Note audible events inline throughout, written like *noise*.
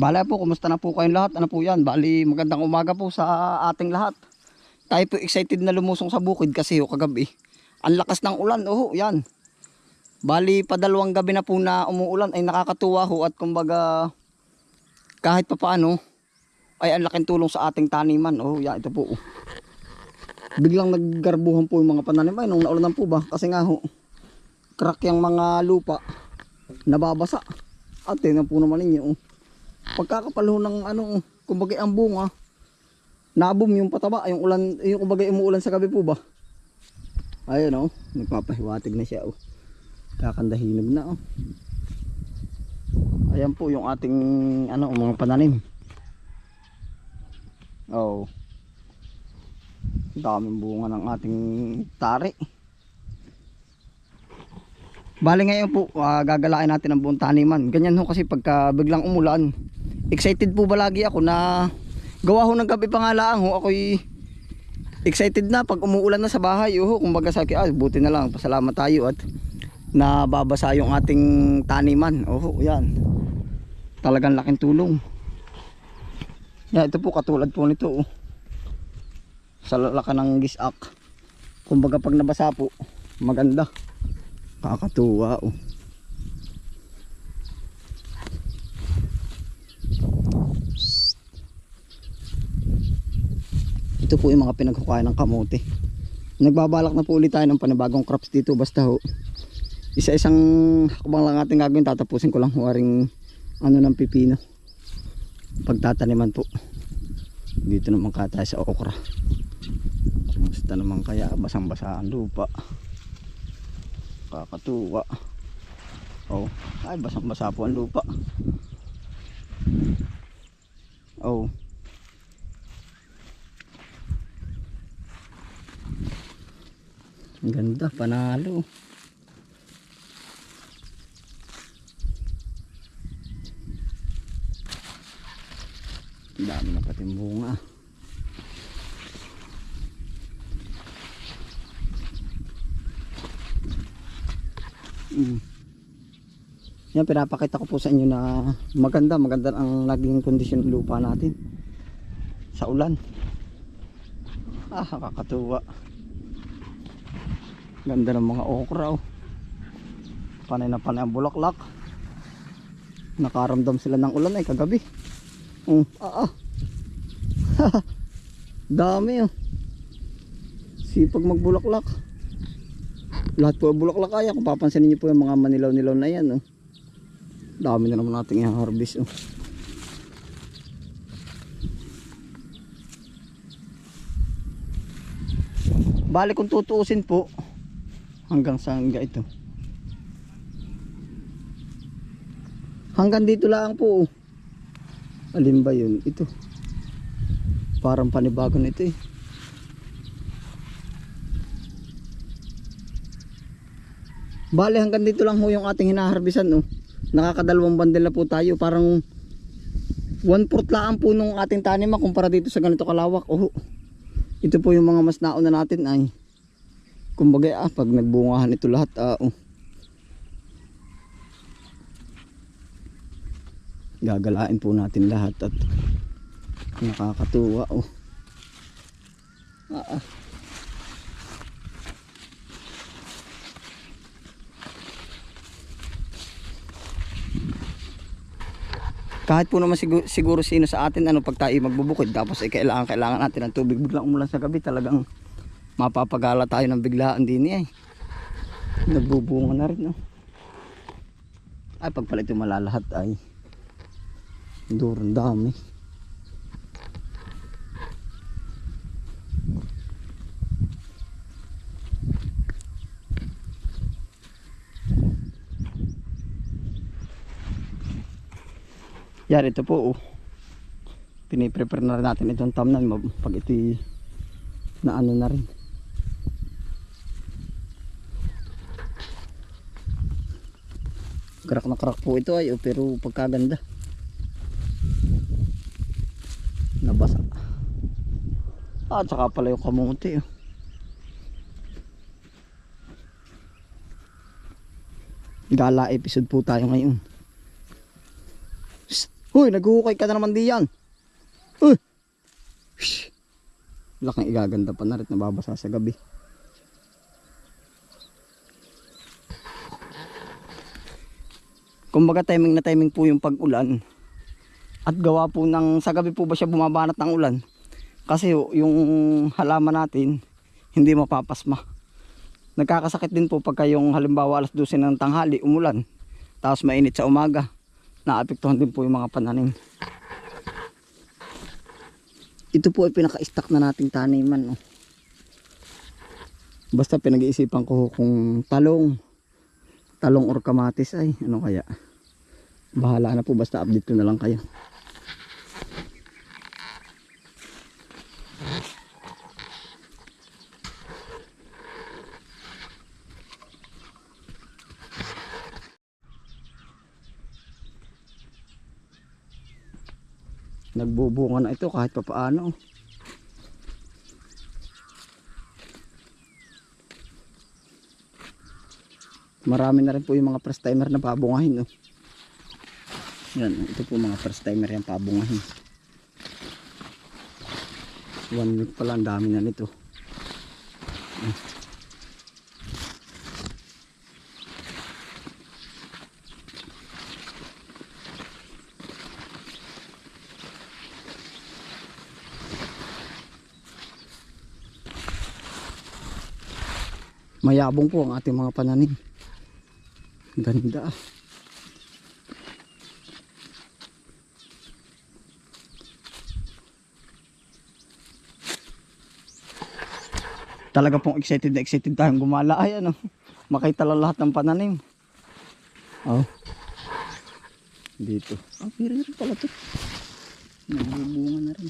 Bala po, kumusta na po kayong lahat? Ano po yan? Bali, magandang umaga po sa ating lahat. Tayo po excited na lumusong sa bukid kasi ho kagabi. Ang lakas ng ulan, oh, yan. Bali, padalawang gabi na po na umuulan ay nakakatuwa ho at kumbaga kahit pa paano ay ang laking tulong sa ating taniman. Oh, yan, ito po. oh. Biglang naggarbuhan po yung mga pananim ay nung naulanan po ba? Kasi nga ho, crack yung mga lupa, nababasa. At tingnan po naman ninyo. oh. Pagkakapal ho ng ano, kumbaga ang bunga, nabum yung pataba, yung ulan, yung kumbaga umuulan sa gabi po ba? Ayun oh, nagpapahiwatig na siya oh. Kakandahinog na oh. Ayan po yung ating ano, mga pananim. Oh. Daming bunga ng ating tari. Bali ngayon po, ah, gagalain natin ang buong taniman. Ganyan ho kasi pagka biglang umulan. Excited po ba lagi ako na gawa ho ng gabi pa nga lang ho. Ako'y excited na pag umuulan na sa bahay. Oh, kumbaga sa akin, ah, buti na lang. Pasalamat tayo at nababasa yung ating taniman. Oh, yan. Talagang laking tulong. Yan, ito po katulad po nito. Oh. Sa lalakan ng gisak. Kumbaga pag nabasa po, maganda. Kakatuwa oh. Ito po yung mga pinagkukain ng kamote. Nagbabalak na po ulit tayo ng panibagong crops dito basta ho. Isa-isang hakbang lang ating gagawin tatapusin ko lang huwaring ano ng pipino. Pagtataniman po. Dito naman ka tayo sa okra. Kumusta naman kaya basang-basa ang lupa kakatuwa oh ay basang basa po ang lupa oh ang ganda panalo ang dami na pating bunga Mm. Yan, pinapakita ko po sa inyo na maganda, maganda ang naging kondisyon ng lupa natin sa ulan. Ah, kakatuwa. Ganda ng mga okra oh. Panay na panay ang bulaklak. Nakaramdam sila ng ulan ay kagabi. Um, ah, ah. *laughs* Dami oh. Sipag magbulaklak lahat po ang bulaklak kaya kung papansinin niyo po yung mga manilaw-nilaw na yan oh. dami na naman nating i-harvest oh. bali kung tutuusin po hanggang sa hangga ito hanggang dito lang po oh. alin ba yun ito parang panibago na ito eh Bale hanggang dito lang ho yung ating hinaharbisan no. Nakakadalawang bandel na po tayo. Parang one fourth lang po nung ating tanim kumpara dito sa ganito kalawak. Oh. Ito po yung mga mas nauna natin ay kumbaga ah, pag nagbungahan ito lahat ah, oh. Gagalain po natin lahat at nakakatuwa oh. Ah, ah. kahit po naman siguro, siguro sino sa atin ano pag tayo magbubukid tapos ay kailangan kailangan natin ng tubig biglang umulan sa gabi talagang mapapagala tayo ng biglaan din eh nagbubunga na rin no? ay pag pala ito malalahat ay durang dami Yan ito po oh. Piniprepare na natin itong tamnan pag ito na ano na rin. Crack na crack po ito ay pero pagkaganda. Nabasa. Ah, tsaka pala yung kamuti oh. Gala episode po tayo ngayon. Hoy, naghuhukay ka na naman diyan. Uy! Shhh! Laking igaganda pa na rin nababasa sa gabi. Kumbaga timing na timing po yung pag-ulan. At gawa po ng sa gabi po ba siya bumabanat ng ulan? Kasi yung halaman natin hindi mapapasma. Nagkakasakit din po pagka yung halimbawa alas 12 ng tanghali umulan. Tapos mainit sa umaga. Naapektuhan din po yung mga pananim. Ito po ay pinaka-stack na nating taniman. Oh. Basta pinag-iisipan ko kung talong. Talong or kamatis ay ano kaya. Bahala na po basta update ko na lang kayo. Nagbubunga na ito kahit pa paano. Marami na rin po yung mga first timer na pabungahin. Oh. Yan, ito po mga first timer yung pabungahin. One week pala, ang dami na nito. Mayabong po ang ating mga pananim. Ganda. Talaga pong excited na excited tayong gumala. Ay ano, makita lang lahat ng pananim. Oh. Dito. Ah, pero rin pala to. Nagbubunga na rin.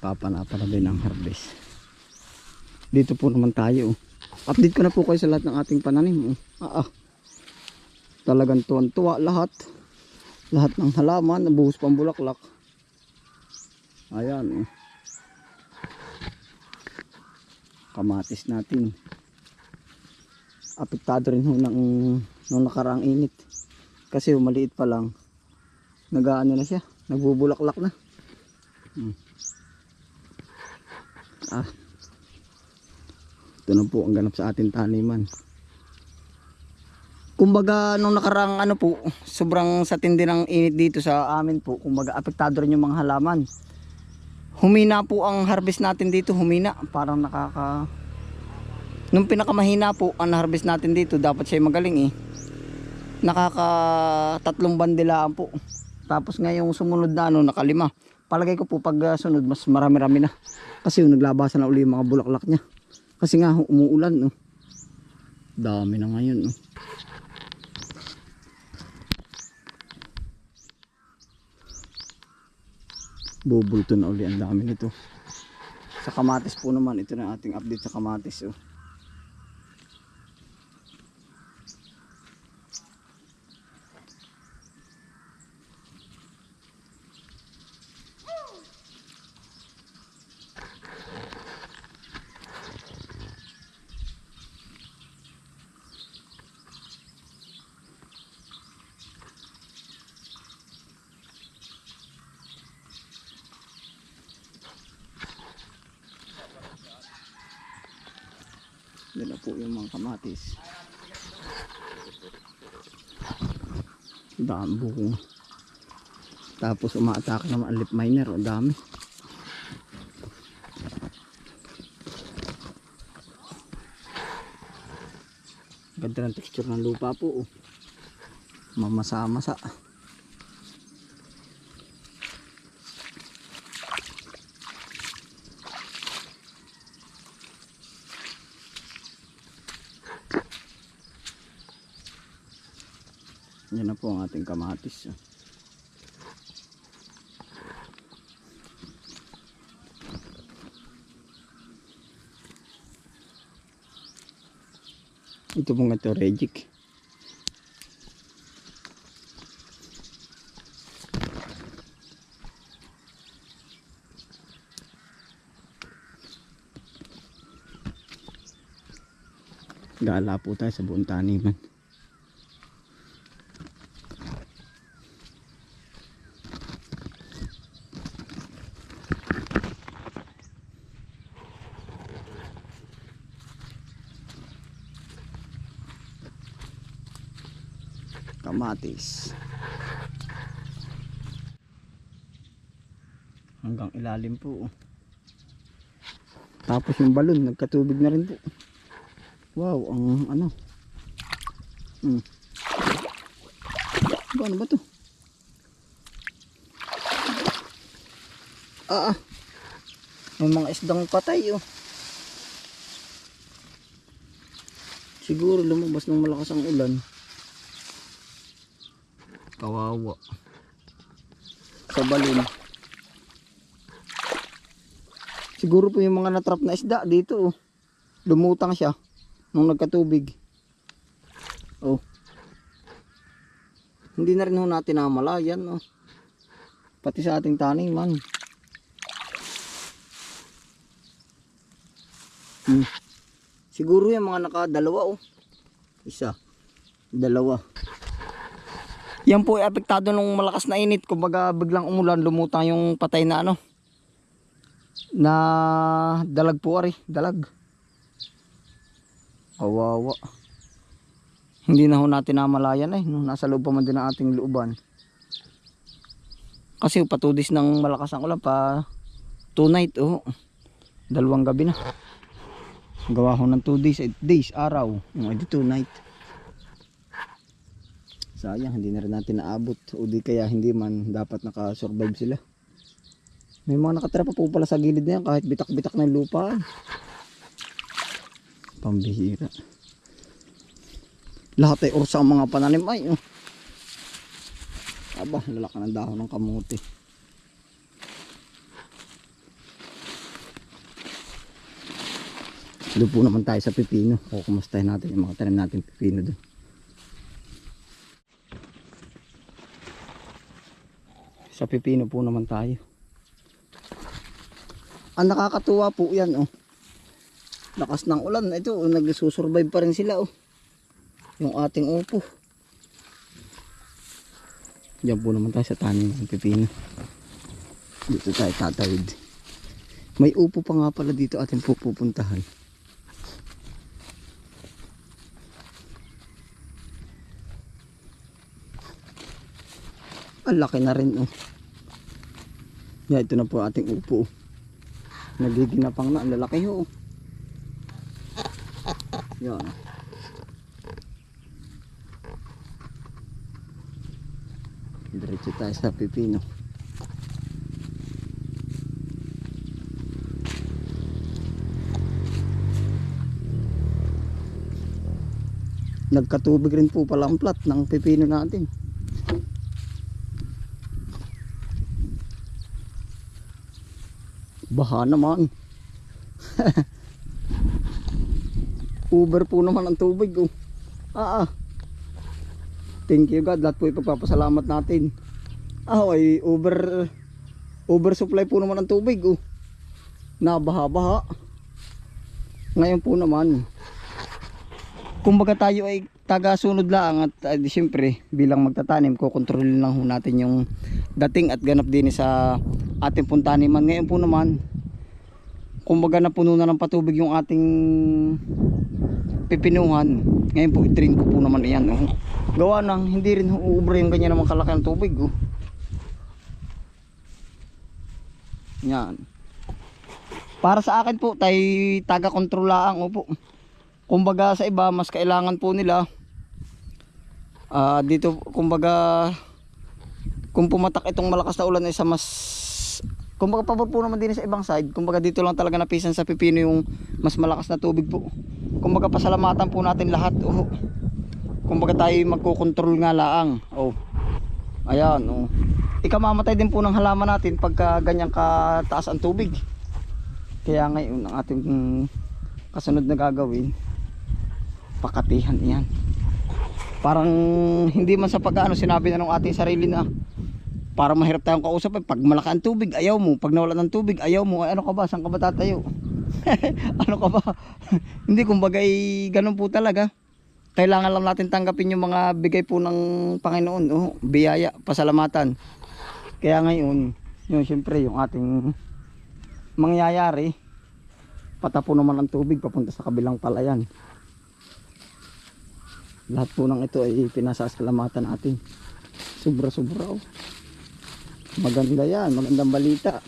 Papanapa na din ang harvest dito po naman tayo oh. update ko na po kayo sa lahat ng ating pananim oh. ah, ah. talagang tuwan tuwa lahat lahat ng halaman nabuhos pang bulaklak ayan oh. kamatis natin apektado rin ho ng nung nakaraang init kasi maliit pa lang nagaano na siya nagbubulaklak na hmm. Ah. Ito na po ang ganap sa ating taniman. Kumbaga nung nakarang ano po, sobrang sa tindi ng init dito sa amin po, kumbaga apektado rin yung mga halaman. Humina po ang harvest natin dito, humina. Parang nakaka... Nung pinakamahina po ang harvest natin dito, dapat siya magaling eh. Nakaka tatlong bandilaan po. Tapos ngayong sumunod na ano, nakalima. Palagay ko po pag uh, sunod, mas marami-rami na. Kasi yung naglabasan na uli yung mga bulaklak niya. Kasi nga umuulan. No? Dami na ngayon. No? Bubulto na uli ang dami nito. Sa kamatis po naman, ito na ating update sa kamatis. Oh. Yan na po yung mga kamatis. Dami buko. Tapos umaatake naman ang miner. O dami. Ganda ng texture ng lupa po. Oh. Mamasa-masa. Yan kamatis. Ah. Ito pong ito rejik. Gala po tayo sa buong taniman. Kamatis. Hanggang ilalim po. Tapos yung balon, nagkatubig na rin po. Wow, ang ano. Hmm. Ano ba to? Ah, ah. May mga isdang patay oh. Siguro lumabas ng malakas ang ulan. Kawawa. Sa balon. Siguro po yung mga natrap na isda dito oh. Lumutang siya nung nagkatubig. Oh. Hindi na rin ho natin namalayan oh. Pati sa ating taniman. Hmm. Siguro yung mga nakadalawa oh. Isa. Dalawa. Yan po ay apektado ng malakas na init. Kumbaga biglang umulan, lumutang yung patay na ano. Na dalag po ari. Dalag. Kawawa. Hindi na ho natin namalayan eh. No? Nasa loob pa man din ang ating looban. Kasi patudis ng malakas ang ulan pa two night oh. Dalawang gabi na. Gawa ko ng 2 days, 8 days, araw. Edi 2 night. Sayang, hindi na rin natin naabot. O di kaya hindi man dapat nakasurvive sila. May mga nakatira pa po pala sa gilid na yan kahit bitak-bitak ng lupa. Pambihira. Lahat ay ursa ang mga pananim ay. Oh. Aba, lalaka ng dahon ng kamuti. Doon po naman tayo sa pipino. O kumustahin natin yung mga tanim natin pipino doon. Sa pipino po naman tayo. Ang nakakatuwa po yan oh. Lakas ng ulan. Ito, oh, nagsusurvive pa rin sila oh. Yung ating upo. Diyan po naman tayo sa tanim ng pipino. Dito tayo tatawid. May upo pa nga pala dito ating pupuntahan. Ang laki na rin oh. Yeah, ito na po ating upo. Nagiginapang na, ang lalaki ho. oh. Yan. Diretso tayo sa pipino. Nagkatubig rin po pala ang plat ng pipino natin. Baha naman. Uber po naman ang tubig. Oh. Ah, ah. Thank you God. Lahat po ipagpapasalamat natin. Ah, ay over over supply po naman ang tubig. Oh. Nabaha-baha. Ngayon po naman. Kumbaga tayo ay taga-sunod lang at uh, di syempre bilang magtatanim kukontrolin lang ho natin yung dating at ganap din sa ating puntaniman. Ngayon po naman kumbaga napuno na ng patubig yung ating pipinuhan. Ngayon po i-drain ko po naman iyan. Oh. Gawa nang hindi rin uubra yung ganyan naman kalaki ng tubig. Oh. Yan. Para sa akin po, tayo taga-kontrolaan. Opo. Kumbaga sa iba, mas kailangan po nila ah dito kumbaga kung pumatak itong malakas na ulan ay sa mas kumbaga pabor po naman din sa ibang side. Kumbaga dito lang talaga napisan sa pipino yung mas malakas na tubig po. Kumbaga pasalamatan po natin lahat. Oh. kumbaga tayo magkocontrol nga laang. Oh. ayan oh. ikamamatay din po ng halaman natin pagka ganyan kataas ang tubig. Kaya ngayon ang ating mm, kasunod na gagawin. Pakatihan iyan parang hindi man sa pag-ano sinabi na ng ating sarili na para mahirap tayong kausap eh. pag malaki ang tubig ayaw mo pag nawala ng tubig ayaw mo ay ano ka ba saan ka ba tatayo *laughs* ano ka ba? *laughs* Hindi, kumbaga eh, ganun po talaga. Kailangan lang natin tanggapin yung mga bigay po ng Panginoon. Oh, biyaya, pasalamatan. Kaya ngayon, yun, syempre, yung ating mangyayari, patapo naman ang tubig papunta sa kabilang palayan. Lahat po ng ito ay pinasasalamatan natin. Sobra-sobra oh. Maganda yan, magandang balita.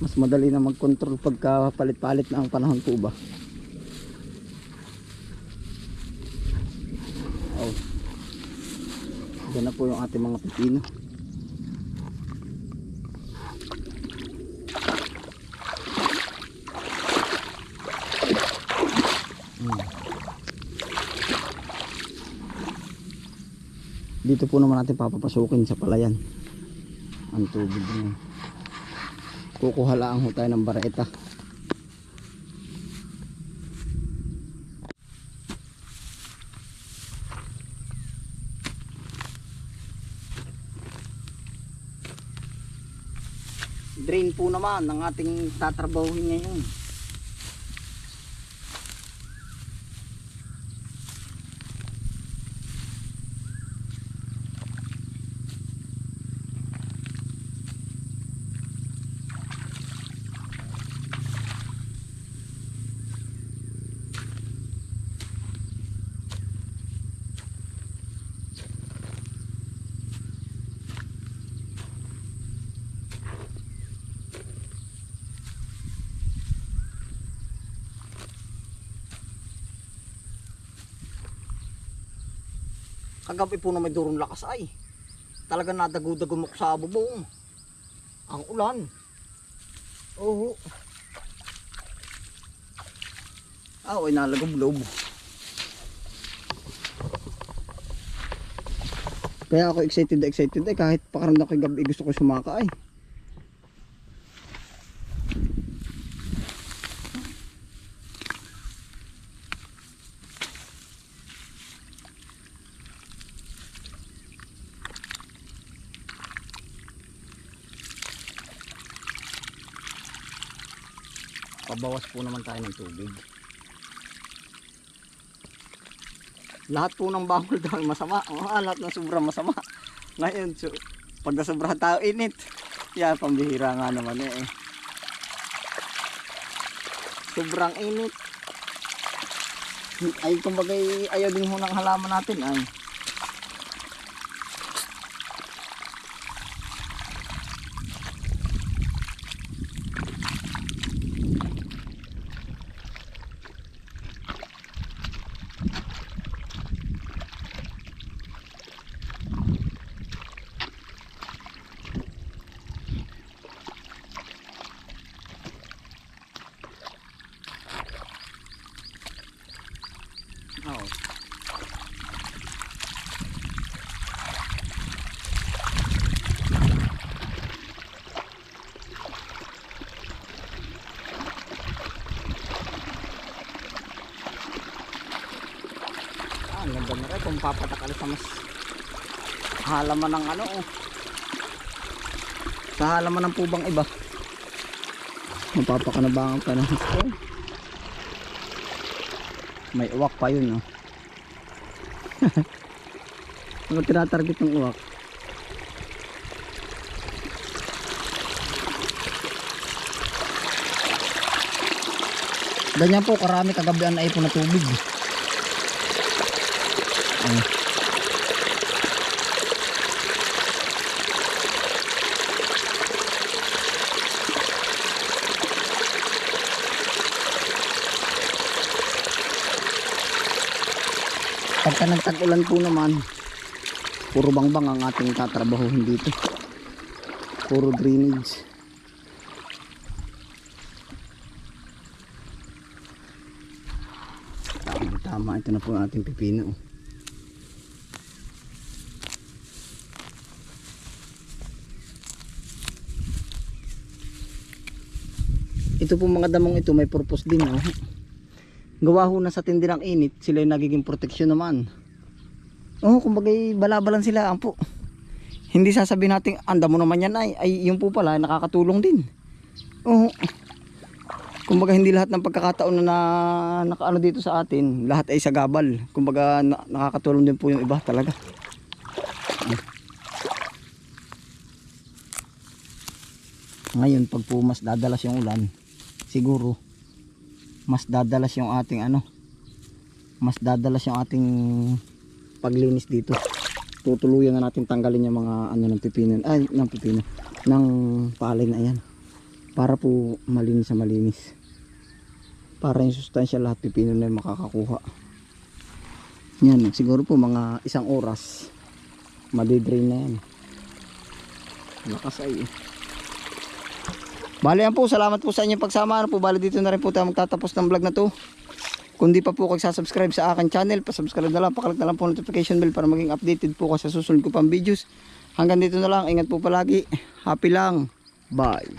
Mas madali na mag-control pagka palit-palit na ang panahon po ba. Oh. Diyan na po yung ating mga pipino. Hmm. Dito po naman natin papapasukin sa palayan. Ang tubig na. Kukuha lang ho tayo ng bareta. Drain po naman ng ating tatrabahuhin ngayon. Kagabi po na may durong lakas ay. Talaga nadagudagumok sa bubong. Ang ulan. Oo. Ah, ay nalagom-lob. Kaya ako excited excited ay kahit pakaramdam ko gabi gusto ko sumaka ay. Pabawas po naman tayo ng tubig. Lahat po ng daw ay masama. Ah, lahat ng sobrang masama. Ngayon, so, pag nasobrahan tayo init, yan, pambihira nga naman eh. Sobrang init. Ay, kumbaga, ayaw din ho ng halaman natin ay. Oo. Ah, ang rin kung papatakal sa mas halaman ng ano oh. Sa halaman ng pubang iba. Mapapakanabangan ka na. Oh. May uwak pa yun, no? *laughs* Ano tinatarget ng uwak? Ganyan po, karami kagabi ang naipon na tubig. Ay. Pagka nagtag-ulan po naman, puro bangbang ang ating tatrabahuhin dito. Puro drainage. Tama, tama. Ito na po ang ating pipino. Ito po mga damong ito may purpose din. Oh. Gawa ho na sa tindi ng init, sila yung nagiging proteksyon naman. Oh, kumbaga balabalan sila ang po. Hindi sasabihin natin, anda mo naman yan ay, ay yung po pala nakakatulong din. Oh. Kumbaga hindi lahat ng pagkakataon na, na nakaano dito sa atin, lahat ay sagabal. Kumbaga na, nakakatulong din po yung iba talaga. Ngayon pag po mas dadalas yung ulan, siguro mas dadalas yung ating ano, mas dadalas yung ating paglinis dito. Tutuluyan na natin tanggalin yung mga ano ng pipino, ay ng pipino, ng palay na yan. Para po malinis na malinis. Para yung sustansya lahat pipino na yung makakakuha. Yan, siguro po mga isang oras madidrain na yan. Lakas ay eh. Yan po, salamat po sa inyong pagsama. Ano po, bale dito na rin po tayo magtatapos ng vlog na to. Kung di pa po kayo subscribe sa akin channel, pa-subscribe na lang, pakalik na lang po notification bell para maging updated po kayo sa susunod ko pang videos. Hanggang dito na lang, ingat po palagi. Happy lang. Bye.